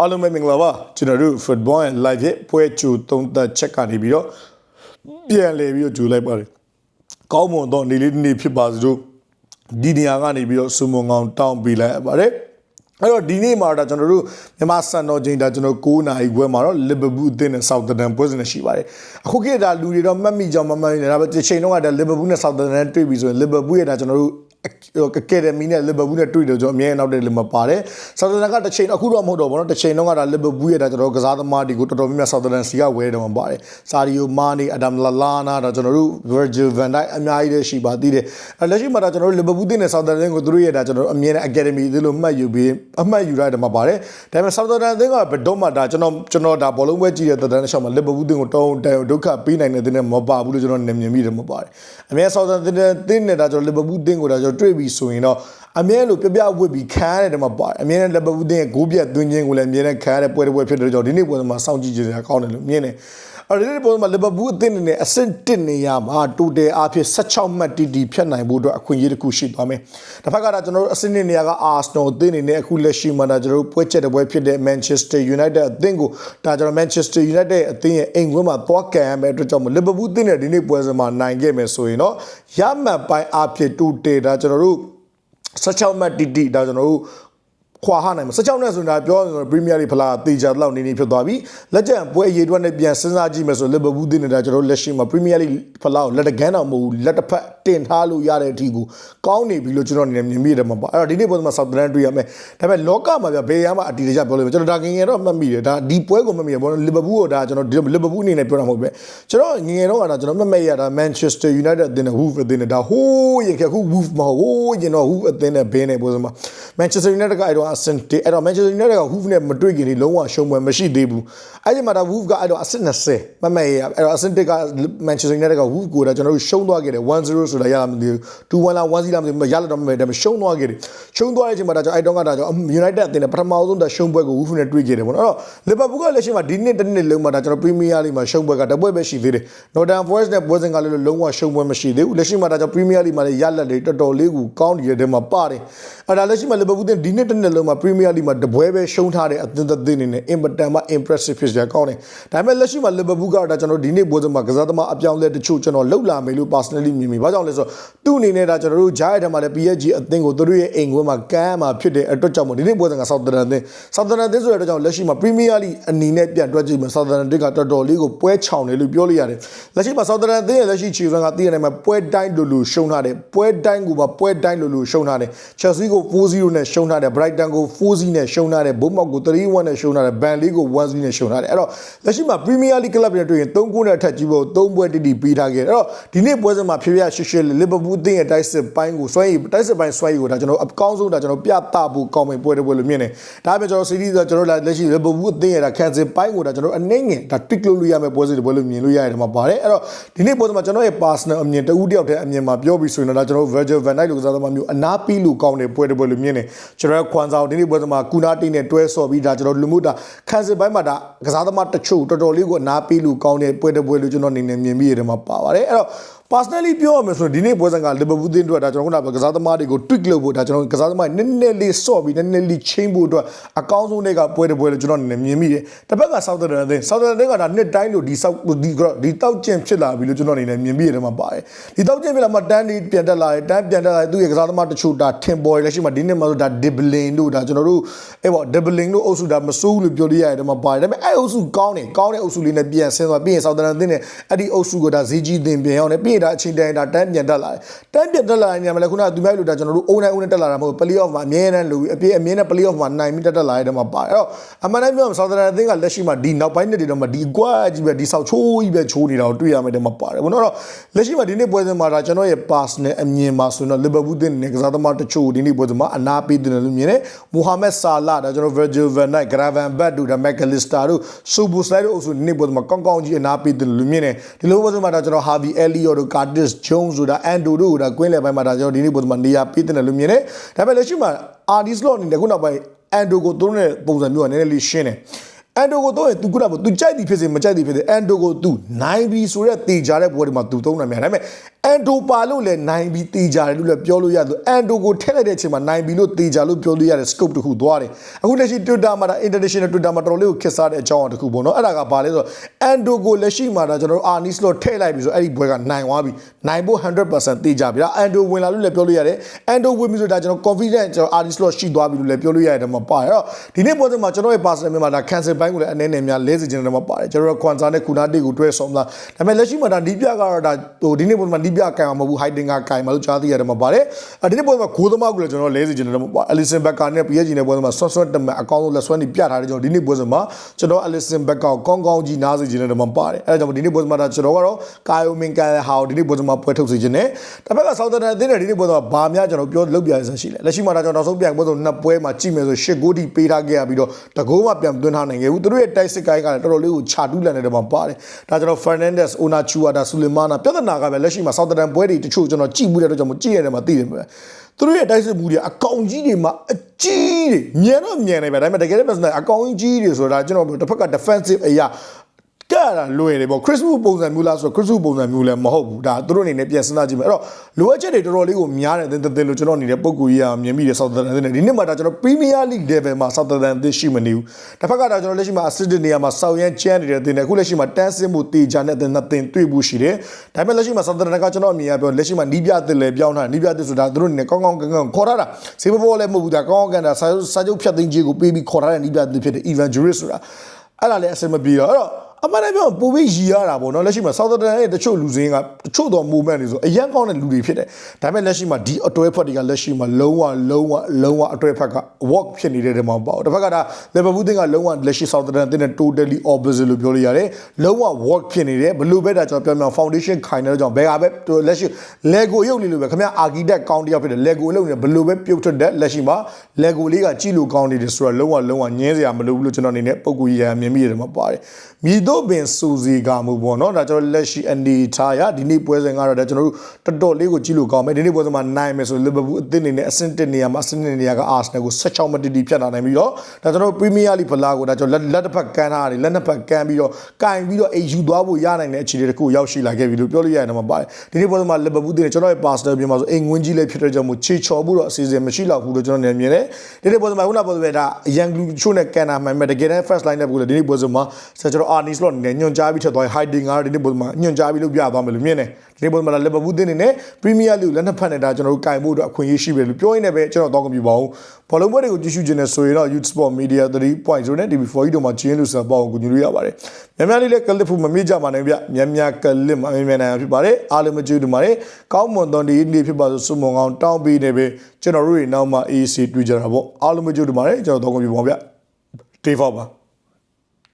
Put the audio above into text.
အားလုံးပဲမင်္ဂလာပါကျွန်တော်တို့ football and live ရဲ့ပွဲချူသုံးသက်ချက်ကနေပြီးတော့ပြန်လည်ပြီးတော့ဂျူလိုက်ပါတယ်ကောင်းမွန်တော့နေလေးတစ်နေ့ဖြစ်ပါစို့ဒီနေရာကနေပြီးတော့စူမုံကောင်တောင်းပေးလိုက်ရပါတယ်အဲ့တော့ဒီနေ့မှာတော့ကျွန်တော်တို့မြန်မာစံတော်ချိန်ဒါကျွန်တော်9နာရီခွဲမှာတော့လီဗာပူးအသင်းနဲ့ဆောက်တန်ပွဲစဉ်နဲ့ရှိပါတယ်အခုခေတ်ဒါလူတွေတော့မှတ်မိကြမမှတ်မိနေဒါပေမဲ့ချိန်တော့ကဒါလီဗာပူးနဲ့ဆောက်တန်နဲ့တွေ့ပြီဆိုရင်လီဗာပူးရဲ့ဒါကျွန်တော်တို့ အကယ်ဒမီနဲ့လီဗာပူးနဲ့တွေ့တယ်ကျွန်တော်အမြဲနောက်တဲ့လီမှာပါတယ်ဆောက်တန်ကတစ်ချိန်အခုတော့မဟုတ်တော့ဘောနော်တစ်ချိန်တော့ကဒါလီဗာပူးရဲ့ဒါကျွန်တော်ကစားသမားတွေကိုတော်တော်များများဆောက်တန်စီကဝဲတယ်မှာပါတယ်စာရီယိုမာနီအဒမ်လာလာနာဒါကျွန်တော်တို့ Virgil van Dijk အများကြီးလည်းရှိပါသေးတယ်အဲလက်ရှိမှာဒါကျွန်တော်တို့လီဗာပူးတင်းနဲ့ဆောက်တန်ကိုသူတို့ရဲ့ဒါကျွန်တော်တို့အမြဲတမ်းအကယ်ဒမီဒီလိုမှတ်ယူပြီးအမှတ်ယူရတယ်မှာပါတယ်ဒါပေမဲ့ဆောက်တန်အသင်းကဘယ်တော့မှဒါကျွန်တော်ကျွန်တော်ဒါဘောလုံးပွဲကြည့်တဲ့တန်တဲ့ရှောက်မှာလီဗာပူးတင်းကိုတောင်းတန်ဒုက္ခပေးနိုင်တဲ့တင်းနဲ့မပါဘူးလို့ကျွန်တော်နေမြင်မိတယ်မှာပါတယ်အမြဲဆောက်တန်တင်းနဲ့ဒါကျွန်တော်လီဗာပူးတင်းကိုဒါကျွန်တော်တွေ့ပြီဆိုရင်တော့အမြဲလိုပြပြဝစ်ပြီးခံရတဲ့မှာပါတယ်အမြဲတမ်းလဘဘူးတင်ရဲ့ဂိုးပြတ်သွင်းခြင်းကိုလည်းအမြဲတမ်းခံရတဲ့ပွဲတစ်ပွဲဖြစ်တဲ့ကြောင့်ဒီနေ့ပွဲမှာစောင့်ကြည့်ကြရကောင်းတယ်လို့မြင်တယ် အဲ့ဒီပုံမှာလဘဘူးအသင်းနဲ့အဆင့်1နေရမှာတိုတယ်အားဖြင့်16မှတ်တီတီဖြတ်နိုင်ဖို့အတွက်အခွင့်အရေးတစ်ခုရှိသွားမယ်။တစ်ဖက်ကတော့ကျွန်တော်တို့အဆင့်1နေရက Arsenal အသင်းနေနဲ့အခုလက်ရှိမှာဒါကျွန်တော်တို့ပွဲချက်တဲ့ပွဲဖြစ်တဲ့ Manchester United အသင်းကိုဒါကျွန်တော် Manchester United အသင်းရဲ့အိမ်ကွင်းမှာသွားကန်ရမယ်အတွက်ကြောင့်လဘဘူးအသင်းနဲ့ဒီနေ့ပွဲစဉ်မှာနိုင်ခဲ့မယ်ဆိုရင်တော့ရမှတ်ပိုင်းအားဖြင့်တိုတယ်ဒါကျွန်တော်တို့16မှတ်တီတီဒါကျွန်တော်တို့ ခွာဟနိုင်မှာ16နဲ့ဆိုတာပြောရင်ပရီးမီးယားလိဖလားတေချာလောက်နေနေဖြစ်သွားပြီလက်ကျန်ပွဲအရေးအတွက်နဲ့ပြန်စဉ်းစားကြည့်မယ်ဆိုလီဗာပူးတင်းနေတာကျွန်တော်လက်ရှိမှာပရီးမီးယားလိဖလားကိုလက်တကန်းတော့မဟုတ်ဘူးလက်တစ်ဖက်တင်ထားလို့ရတဲ့အထိကိုကောင်းနေပြီလို့ကျွန်တော်အနေနဲ့မြင်မိတယ်မှာပါအဲ့တော့ဒီနေ့ပွဲမှာဆောက်တန်တွေ့ရမယ်ဒါပေမဲ့လောကမှာပြဘယ်ရမှာအတီတကျပြောလို့ကျွန်တော်ဒါငငယ်တော့မှတ်မိတယ်ဒါဒီပွဲကိုမှတ်မိတယ်ဘောလီဗာပူးကိုဒါကျွန်တော်လီဗာပူးအနေနဲ့ပြောတာမဟုတ်ပဲကျွန်တော်ငငယ်တော့ကတော့ကျွန်တော်မှတ်မိရတာ Manchester United အသင်းနဲ့ Wolves အသင်းနဲ့ဒါဟိုးရခဲ့ခု Wolves မဟုတ်ဟိုးရင်တော့ Wolves အသင်းနဲ့ဘင်းနဲ့ပွဲစမှာ Manchester United ကအဲ့တော့အဆင့်တေအဲ့တော့ Manchester United က Wolves နဲ့မတွေ့ခင်ဒီလုံးဝရှုံးပွဲမရှိသေးဘူးအဲ့ဒီမှာဒါ Wolves ကအဲ့တော့အဆင့်20မှတ်မိရအဲ့တော့အဆင့်1က Manchester United က Wolves ကိုဒါကျွန်တော်တို့ရှုံးသွားခဲ့တယ်1-0ဆိုတာရလာမသိဘူး2-1လား1-0လားမသိဘူးရလာတော့မမယ်ဒါပေမဲ့ရှုံးသွားခဲ့တယ်ရှုံးသွားတဲ့အချိန်မှာဒါကျွန်တော်အဲ့တော့ကဒါကျွန်တော် United အသင်းနဲ့ပထမဆုံးဒါရှုံးပွဲကို Wolves နဲ့တွေ့ခဲ့တယ်ပေါ့နော်အဲ့တော့ Liverpool ကလက်ရှိမှာဒီနှစ်တစ်နှစ်လုံးမှာဒါကျွန်တော် Premier League မှာရှုံးပွဲကတပွဲပဲရှိသေးတယ် Northern Forest နဲ့ပွဲစဉ်ကလည်းလုံးဝရှုံးပွဲမရှိသေးဘူးလက်ရှိမှာဒါကျွန်တော် Premier League မှာလည်းရလက်တွေတော်တော်လေးကိုကောင်းနေတဲ့ထဲမှာပါတယ်အဲ့ဒါလက်ရှိမှာ Liverpool တင်ဒီနှစ်တစ်နှစ်လုံးမှာ Premier League မှာတပွဲပဲရှုံးထားတဲ့အသင်းသက်သင်းနေနဲ့ Everton မှာ impressive ဖြစ်စရာကောင်းတယ်ဒါပေမဲ့လက်ရှိမှာ Liverpool ကဒါကျွန်တော်ဒီနေ့ပွဲစဉ်မှာကစားသမားအပြောင်းလဲတချို့ကျွန်တော်လှုပ်လာမယ်လို့ personally မြင်မိဘာကြောင့်လဲဆိုတော့သူ့အနေနဲ့ဒါကျွန်တော်တို့ဂျားရဲ့ထဲမှာလည်း PSG အသင်းကိုသူတို့ရဲ့အိမ်ကွင်းမှာကမ်းမှာဖြစ်တဲ့အတွက်ကြောင့်မို့ဒီနေ့ပွဲစဉ်က Southampton အသင်း Southampton အသင်းဆိုတဲ့အတွက်ကြောင့်လက်ရှိမှာ Premier League အနေနဲ့ပြန်တွက်ကြည့်မယ် Southampton ကတော်တော်လေးကိုပွဲချောင်တယ်လို့ပြောလို့ရတယ်လက်ရှိမှာ Southampton အသင်းရဲ့လက်ရှိခြေစွမ်းကတည်ရနိုင်မှာပွဲတိုင်းလိုလိုရှုံးထားတယ်ပွဲတိုင်းကိုပါပွဲတိုင်းလိုလိုရှုံးထားတယ် Chelsea ကို4-0နဲ့ရှုံးထားတယ် Brighton ကို4-0နဲ့ရှုံးထားတယ် Bournemouth ကို3-1နဲ့ရှုံးထားတယ် Burnley ကို1-0နဲ့ရှုံးထားတယ်အဲ့တော့လက်ရှိမှာ Premier League club တွေတွေ့ရင်3ဂိုးနဲ့အထက်ကြီးဖို့3ပွဲတိတိပေးထားခဲ့တယ်အဲ့တော့ဒီနေ့ပွဲစဉ်မှာဖြည်းဖြည်းရှစ်ရှစ် Liverpool အသင်းရဲ့တိုက်စစ်ပိုင်းကိုစွဲရည်တိုက်စစ်ပိုင်းစွဲရည်ကိုဒါကျွန်တော်အကောင်းဆုံးဒါကျွန်တော်ပြသဖို့ကောင်းမယ်ပွဲတစ်ပွဲလို့မြင်တယ်ဒါပေမဲ့ကျွန်တော် series ဆိုကျွန်တော်လက်ရှိ Liverpool အသင်းရဲ့ဒါခံစစ်ပိုင်းကိုဒါကျွန်တော်အနှိမ့်ငယ်ဒါ tick လုပ်လို့ရမယ်ပွဲစဉ်တစ်ပွဲလို့မြင်လို့ရတယ်မှာပါတယ်အဲ့တော့ဒီနေ့ပွဲစဉ်မှာကျွန်တော်ရဲ့ personal အမြင်တဦးတယောက်တည်းအမြင်မှာပြောပြီးဆိုရင်တော့ဒါကျွန်တော် Virgil van Dijk လို့ကစားသမားမျိုးအနာပီးလို့ကောင်းတဲ့ပွဲတစ်ပွဲလို့မြင်တယ်ကျွန်တော်ခွန်ဆောင်ဒီနေ့ပွဲစဉ်မှာကူနာတိနဲ့တွဲဆော့ပြီးဒါကျွန်တော်လူမှုဒါခံစစ်ပိုင်းမှာဒါကစားသမားတချို့တော်တော်လေးကိုအနာပီးလို့ကောင်းတဲ့ပွဲတစ်ပွဲလို့ကျွန်တော်အနေနဲ့မြင်မိရတယ်မှာပါပါတယ်အဲ့တော့ personally ပြောရမယ်ဆိုရင်ဒီနေ့ပွဲစဉ်က Liverpool တင်းအတွက်ဒါကျွန်တော်ခုနကကစားသမားတွေကို tweak လုပ်ဖို့ဒါကျွန်တော်ကစားသမားနည်းနည်းလေးဆော့ပြီးနည်းနည်းလေး change ဖို့အတွက်အကောင်းဆုံးတွေကပွဲတစ်ပွဲလို့ကျွန်တော်အနေနဲ့မြင်မိတယ်တစ်ဖက်က Southampton အသင်း Southampton အသင်းကဒါနှစ်တိုင်းလို့ဒီဆောက်ဒီဒီတောက်ကျင်ဖြစ်လာပြီလို့ကျွန်တော်အနေနဲ့မြင်မိရတယ်မှာပါတယ်ဒီတောက်ကျင်ဖြစ်လာမှတန်းဒီပြန်တက်လာတယ်တန်းပြန်တက်လာတယ်သူ့ရဲ့ကစားသမားတချို့ဒါထင်ပေါ်ရလက်ရှိမှာဒီနေ့မှာဆိုဒါ dribbling တို့ဒါကျွန်တော်တို့အဲ့ပေါ့ dribbling တို့အုပ်စုဒါမစိုးဘူးလို့ပြောလို့ရတယ်မှာပါတယ်ဒါပေမဲ့အဲ့အုပ်စုကောင်းတယ်ကောင်းတဲ့အုပ်စုလေးနဲ့ပြန်ဆင်းသွားပြီးရင် Southampton အသင်းနဲ့အဲ့ဒီအုပ်စုကိုဒါဈေးကြီးတင်ပြန်အောင်နဲ့ပြီးရင်ဒါအချိန်တိုင်းဒါတန်းပြန်တက်လာတယ်တန်းပြန်တက်လာတဲ့နေရာမှာလည်းခုနကသူများလို့ဒါကျွန်တော်တို့အုံနိုင်အုံနဲ့တက်လာတာမဟုတ် play off မှာအမြဲတမ်းလို့အပြည့်အမြဲတမ်း play off မှာနိုင်ပြီးတက်တက်လာတဲ့မှာပါအဲ့တော့အမှန်တမ်းပြောရင် Southampton အသင်းကလက်ရှိမှာဒီနောက်ပိုင်းနှစ်တွေတော့မှဒီကွာကြီးပဲဒီဆောက်ချိုးကြီးပဲချိုးနေတာကိုတွေ့ရမယ်တဲ့မှာပါတယ်ဘုံတော့လက်ရှိမှာဒီနေ့ပွဲစဉ်မှာဒါကျွန်တော်ရဲ့ pass နဲ့အမြင်မှာဆိုတော့ Liverpool အသင်းနဲ့ကစားသမားတချို့ဒီနေ့ပွဲစဉ်မှာအနာပေးတယ်လို့မြင်တယ် Mohamed Salah ဒါကျွန်တော် Virgil van Dijk Gravenberch တို့ဒါ McAllister တို့ Szoboszlai တို့အုပ်စုဒီနေ့ပွဲစဉ်မှာကောင်းကောင်းကြီးအနာပေးတယ်လို့မြင်တယ်ဒီလိုပွဲစဉ်မှာဒါကျွန်တော် Harvey Elliott တို့ Curtis Jones တို့ဒါ Ando တို့ဒါကွင်းလယ်ပိုင်းမှာဒါကျွန်တော်ဒီနေ့ပွဲစဉ်မှာနေရာပေးတယ်လို့မြင်တယ်ဒါပေမဲ့လက်ရှိမှာ RD slot အနေနဲ့ခုနောက်ပိုင်း Ando ကိုသုံးတဲ့ပုံစံမျိုးကနည်းနည်းလေးရှင်းတယ်အန်ဒိုကိုတော့သူခုနကသူကြိုက်သည်ဖြစ်စေမကြိုက်သည်ဖြစ်စေအန်ဒိုကိုသူနိုင်ပြီဆိုတဲ့တေချာတဲ့ပွဲတွေမှာသူသုံးနိုင်မြန်ဒါပေမဲ့ အန်ဒိုပါလို့လည်းနိုင်ပြီးတေချာတယ်လို့လည်းပြောလို့ရတယ်အန်ဒိုကိုထည့်လိုက်တဲ့အချိန်မှာနိုင်ပြီးလို့တေချာလို့ပြောလို့ရတဲ့ scope တစ်ခုသွားတယ်အခုလက်ရှိ Twitter မှာဒါ international Twitter မှာတော်တော်လေးကိုခက်စားတဲ့အကြောင်းအရာတစ်ခုပေါ့နော်အဲ့ဒါကဘာလဲဆိုတော့အန်ဒိုကိုလက်ရှိမှာဒါကျွန်တော်တို့အာနီစလို့ထည့်လိုက်ပြီဆိုအဲ့ဒီဘွဲကနိုင်သွားပြီနိုင်ဖို့100%တေချာပြီဒါအန်ဒိုဝင်လာလို့လည်းပြောလို့ရတယ်အန်ဒိုဝင်ပြီဆိုဒါကျွန်တော် confident ကျွန်တော်အာနီစလို့ရှိသွားပြီလို့လည်းပြောလို့ရတယ်မှာပါတယ်အဲ့တော့ဒီနေ့ပွဲစဉ်မှာကျွန်တော်ရဲ့ personal မြန်မာဒါ cancel ဘိုင်းကိုလည်းအနေနဲ့များလဲစီခြင်းတယ်မှာပါတယ်ကျွန်တော်တို့ Kwanzaa နဲ့ Kuna တေကိုတွဲဆောင်လာဒါပေမဲ့လက်ရှိမှာဒါနီးပြကတော့ဒါဟိုဒီနေ့ပွဲမှာနီးပြကင်မှာမဟုတ်ဘူး hiding ကကင်မှာလို့ကြားသိရတယ်မှာပါတယ်အဲဒီနေ့ပွဲမှာဂိုးသမားကိုလည်းကျွန်တော်လဲစီခြင်းတယ်မှာပါတယ် Alisson Becker နဲ့ PSG နဲ့ပွဲစဉ်မှာဆွတ်ဆွတ်တမအကောင်းဆုံးလက်ဆွဲနေပြထားတယ်ကျွန်တော်ဒီနေ့ပွဲစဉ်မှာကျွန်တော် Alisson Becker ကိုကောင်းကောင်းကြီးနားစီခြင်းတယ်မှာပါတယ်အဲဒါကြောင့်ဒီနေ့ပွဲစဉ်မှာဒါကျွန်တော်ကတော့ကာယိုမင်ကန်ဟာကိုဒီနေ့ပွဲစဉ်မှာပွဲထုတ်စီခြင်းနဲ့တစ်ဖက်က Southampton အသင်းနဲ့ဒီနေ့ပွဲစဉ်မှာဘာများကျွန်တော်ပြောလုပ်ပြရစရှိလဲလက်ရှိမှာဒါကျွန်တော်နောက်ဆုံးပြန်ပွဲစဉ်နှစ်ပွဲမှာကြည့်မယ်ဆိုရှစ်ဂိုးထိပေးထားခဲ့ရပြီးတော့တကိုးမှပြန်သွင်းထားနိုင်ခဲ့ဘူးသူတို့ရဲ့တိုက်စစ်ကိုင်းကလည်းတော်တော်လေးကိုခြာတူးလန်နေတဲ့မှာပါတယ်ဒါကျွန်တော် Fernandez Onachuwa ဒါ Sulemana ပြဿနာကပဲလက်ရှိမှာ Southampton ပွဲတွေတချို့ကျွန်တော်ကြည့်မှုတဲ့အတွက်ကြောင့်မကြည့်ရတဲ့မှာသိတယ်ပဲသူတို့ရဲ့တိုက်စစ်မှုတွေအကောင်ကြီးတွေမှာအကြီးတွေမြန်တော့မြန်နေပဲဒါပေမဲ့တကယ်လည်းမစနိုင်အကောင်ကြီးတွေဆိုတာကျွန်တော်တစ်ဖက်က defensive အရာကဲ တာလွယ်တယ်ပေါ့ခရစ်စမူပုံစံမျိုးလားဆိုတော့ခရစ်စမူပုံစံမျိုးလည်းမဟုတ်ဘူးဒါသူတို့အနေနဲ့ပြန်စဉ်းစားကြည့်မယ်အဲ့တော့လိုအပ်ချက်တွေတော်တော်လေးကိုများတယ်တဲ့တဲ့လို့ကျွန်တော်အနေနဲ့ပုံကူကြီးကမြင်မိတယ်ဆောက်တန်တဲ့ဒီနေ့မှဒါကျွန်တော် Premier League level မှာဆောက်တန်တဲ့ရှိမနေဘူးတစ်ဖက်ကဒါကျွန်တော်လက်ရှိမှာ assistant နေရာမှာစောက်ရမ်းချမ်းနေတဲ့တင်တယ်အခုလက်ရှိမှာတန်းစင်းမှုတေချာနဲ့တင်တင်တွေ့ဘူးရှိတယ်ဒါပေမဲ့လက်ရှိမှာဆောက်တန်ကကျွန်တော်အမြင်ရပြောလက်ရှိမှာနီးပြတစ်လေပြောင်းထားနီးပြတစ်ဆိုတာသူတို့အနေနဲ့ကောင်းကောင်းကန်ကန်ခေါ်ထားတာစေဘဘောလည်းမဟုတ်ဘူးဒါကောင်းကောင်းကန်တာစာစာချုပ်ဖြတ်သိမ်းခြင်းကိုပေးပြီးခေါ်ထားတဲ့နီးပြတစ်ဖြစ်တဲ့ Evan Juris ဆိုတာအဲ့ဒါလည်းအဆင်မပြေတော့အဲ့တော့ အမှန်တကယ်ပြောပိုပြီးရည်ရတာပေါ့နော်လက်ရှိမှာ Southampton ရဲ့တချို့လူစင်းကတချို့တော့ movement တွေဆိုအရန်ကောင်းတဲ့လူတွေဖြစ်တယ်ဒါပေမဲ့လက်ရှိမှာဒီအတွဲဖက်တွေကလက်ရှိမှာလုံးဝလုံးဝလုံးဝအတွဲဖက်က work ဖြစ်နေတဲ့တဲမှာပေါ့တစ်ဖက်ကဒါ Liverpool တင်းကလုံးဝလက်ရှိ Southampton တင်းနဲ့ totally opposite လို့ပြောလို့ရတယ်လုံးဝ work ဖြစ်နေတယ်ဘလို့ပဲဒါကျွန်တော်ပြောပြ foundation ခိုင်နေတဲ့ကြောင့်ဘယ်ဟာပဲလက်ရှိ Lego ရုပ်လေးလိုပဲခင်ဗျာ architect ကောင်းတစ်ယောက်ဖြစ်တယ် Lego လုံးနေဘလို့ပဲပြုတ်ထွက်တဲ့လက်ရှိမှာ Lego လေးကကြည့်လို့ကောင်းနေတယ်ဆိုတော့လုံးဝလုံးဝညင်းစရာမလိုဘူးလို့ကျွန်တော်အနေနဲ့ပုံကူရရမြင်မိရတယ်မှာပါတယ်မြည်တော့ပင်စူစီကမှုပေါ့နော်ဒါကျွန်တော်လက်ရှိအနေထားရဒီနေ့ပွဲစဉ်ကတော့ဒါကျွန်တော်တို့တော်တော်လေးကိုကြည့်လို့ကောင်းမယ်ဒီနေ့ပွဲစဉ်မှာနိုင်မယ်ဆိုလီဗာပူးအသင်းအနေနဲ့အဆင့်1နေရာမှာအဆင့်2နေရာကအာဆနယ်ကို16မတီတီဖြတ်လာနိုင်ပြီးတော့ဒါကျွန်တော်တို့ပရီးမီးယားလိဖလားကိုဒါကျွန်တော်လက်လက်တစ်ဖက်ကမ်းထားတယ်လက်နှစ်ဖက်ကမ်းပြီးတော့ကင်ပြီးတော့အေယူသွားဖို့ရနိုင်တဲ့အခြေအနေတစ်ခုရောက်ရှိလာခဲ့ပြီလို့ပြောလို့ရရင်တော့ပါတယ်ဒီနေ့ပွဲစဉ်မှာလီဗာပူးတင်ကျွန်တော်ရဲ့ပါစတာပြင်မှာဆိုအိမ်ငွင်းကြီးလေးဖြစ်တဲ့ကြောင့်မို့ချေချော်ဖို့တော့အစီအစဉ်မရှိတော့ဘူးလို့ကျွန်တော်နေမြင်တယ်ဒီနေ့ပွဲစဉ်မှာခုနကပြောတဲ့ဒါရန်ဂလူချို့နဲ့ကန်နာမှန်မဲ့တကယ်တမ်း first line နဲ့ပို့လေဒီနေ့ပွဲစဉ်မှာကျွန်တော်အာနီစလော့အနေနဲ့ညွန်ကြားပြီးထက်သွား hiding ကတော့ဒီနေ့ပွဲစဉ်မှာညွန်ကြားပြီးလို့ပြသွားမယ်လို့မြင်တယ်ဒီနေ့ပွဲစဉ်မှာလီဗာပူးတင်နေနဲ့ Premier League လက်နှစ်ဖက်နဲ့ဒါကျွန်တော်တို့ကင်ဖို့အတွက်အခွင့်အရေးရှိပဲလို့ပြောရင်းနဲ့ပဲကျွန်တော်တော့ကပြပါအောင်ဘောလုံးပွဲတွေကိုကြည့်ရှုခြင်းနဲ့ဆိုရင်တော့ Youth Sport Media 3.0နဲ့ TV4 တို့မှာကျင်းလို့ဆက်ပေါ့ကိုညွှန်လို့ရပါတယ်။များများလေးလည်းကလစ်ဖို့မမေ့ကြပါနဲ့ဗျ။များများကလစ်မမေ့မြန်နိုင်အောင်ဖြစ်ပါတယ်။အားလုံးမကြည့်တူပါတယ်။ကောင်းမွန်သောဒီနေ့ဖြစ်ပါဆိုစုံမွန်ကောင်းတောင်းပေးနေပဲကျွန်တော်တို့တွေနောက်မှ AC တွေ့ကြတာပေါ့။အားလုံးမကြည့်တူပါတယ်ကျွန်တော်တော့ကပြပါအောင်ဗျ။ Day 4ပါ။